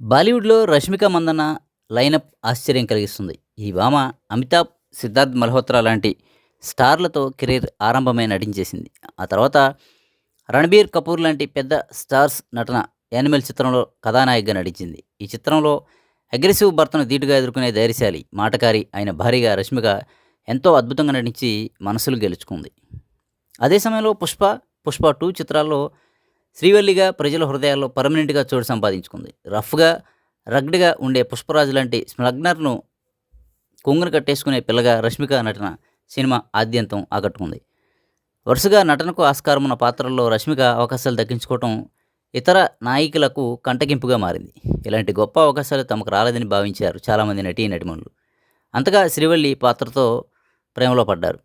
బాలీవుడ్‌లో 'రష్మిక మందన్న' లైనప్ ఆశ్చర్యం కలిగిస్తుంది. ఈ భామ అమితాబ్, సిద్ధార్థ్ మల్హోత్రా లాంటి స్టార్లతో కెరీర్ ఆరంభమై నటించేసింది. ఆ తర్వాత రణబీర్ కపూర్ లాంటి పెద్ద స్టార్స్ నటన 'యానిమల్' చిత్రంలో కథానాయకగా నటించింది. ఈ చిత్రంలో అగ్రెసివ్ భర్తను ధీటుగా ఎదుర్కొనే ధైర్యశాలి, మాటకారి అయిన భారీగా రష్మిక ఎంతో అద్భుతంగా నటించి మనసులు గెలుచుకుంది. అదే సమయంలో 'పుష్ప', 'పుష్ప టూ' చిత్రాల్లో శ్రీవల్లిగా ప్రజల హృదయాల్లో పర్మనెంట్‌గా చోటు సంపాదించుకుంది. రఫ్‌గా, రగ్డ్‌గా ఉండే పుష్పరాజు లాంటి స్మగ్నర్ను కొంగున కట్టేసుకునే పిల్లగా రష్మిక నటన సినిమా ఆద్యంతం ఆకట్టుకుంది. వరుసగా నటనకు ఆస్కారం ఉన్న పాత్రల్లో రష్మిక అవకాశాలు దక్కించుకోవటం ఇతర నాయకులకు కంటగింపుగా మారింది. ఇలాంటి గొప్ప అవకాశాలు తమకు రాలేదని భావించారు చాలామంది నటీనటుమణులు. అంతగా శ్రీవల్లి పాత్రతో ప్రేమలో పడ్డారు.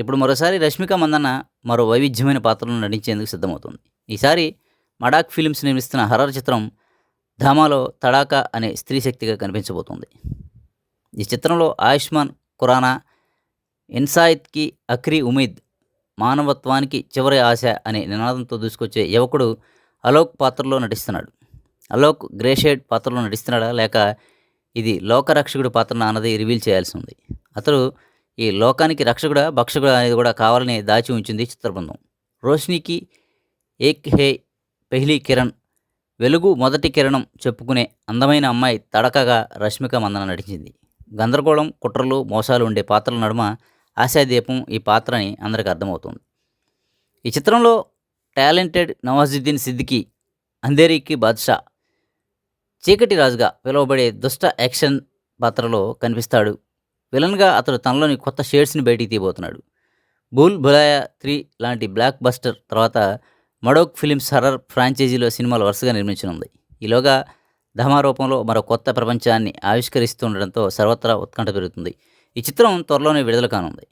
ఇప్పుడు మరోసారి రష్మిక మందన్న మరో వైవిధ్యమైన పాత్రలో నటించేందుకు సిద్ధమవుతుంది ఈసారి మడాక్ ఫిలిమ్స్ నిర్మిస్తున్న హర్రర్ చిత్రం 'ధామా'లో తడాకా అనే స్త్రీ శక్తిగా కనిపించబోతుంది ఈ చిత్రంలో ఆయుష్మాన్ ఖురానా, ఇన్సాయిత్కి అక్రి ఉమీద్, మానవత్వానికి చివరి ఆశ అనే నినాదంతో దూసుకొచ్చే యువకుడు అలోక్ పాత్రలో నటిస్తున్నాడు. అలోక్ గ్రేషేడ్ పాత్రలో నటిస్తున్నాడా లేక ఇది లోకరక్షకుడి పాత్రనా అన్నది రివీల్ చేయాల్సి ఉంది. అతడు ఈ లోకానికి రక్షకుడ భక్షకుడు అనేది కూడా కావాలని దాచి ఉంచింది చిత్రబృందం. రోషినికి ఏక్ హే పెహ్లీ కిరణ్' వెలుగు మొదటి కిరణం చెప్పుకునే అందమైన అమ్మాయి తడకగా రష్మిక మందన నటించింది. గందరగోళం, కుట్రలు, మోసాలు ఉండే పాత్రల నడుమ ఆశాదీపం ఈ పాత్ర అని అందరికి అర్థమవుతుంది ఈ చిత్రంలో టాలెంటెడ్ నవాజుద్దీన్ సిద్దికి అంధేరికి బాద్షా' చీకటి రాజుగా పిలువబడే దుష్ట యాక్షన్ పాత్రలో కనిపిస్తాడు. విలన్‌గా అతడు తనలోని కొత్త షేడ్స్‌ని బయటికి తీయబోతున్నాడు. 'భూల్ భులయ్యా త్రీ' లాంటి బ్లాక్ బస్టర్ తర్వాత మడోక్ ఫిల్మ్స్ హర్రర్ ఫ్రాంచైజీలో సినిమాలు వరుసగా నిర్మించనుంది. ఈలోగా ధమా రూపంలో మరో కొత్త ప్రపంచాన్ని ఆవిష్కరిస్తుండడంతో సర్వత్రా ఉత్కంఠ పెరుగుతుంది. ఈ చిత్రం త్వరలోనే విడుదల కానుంది.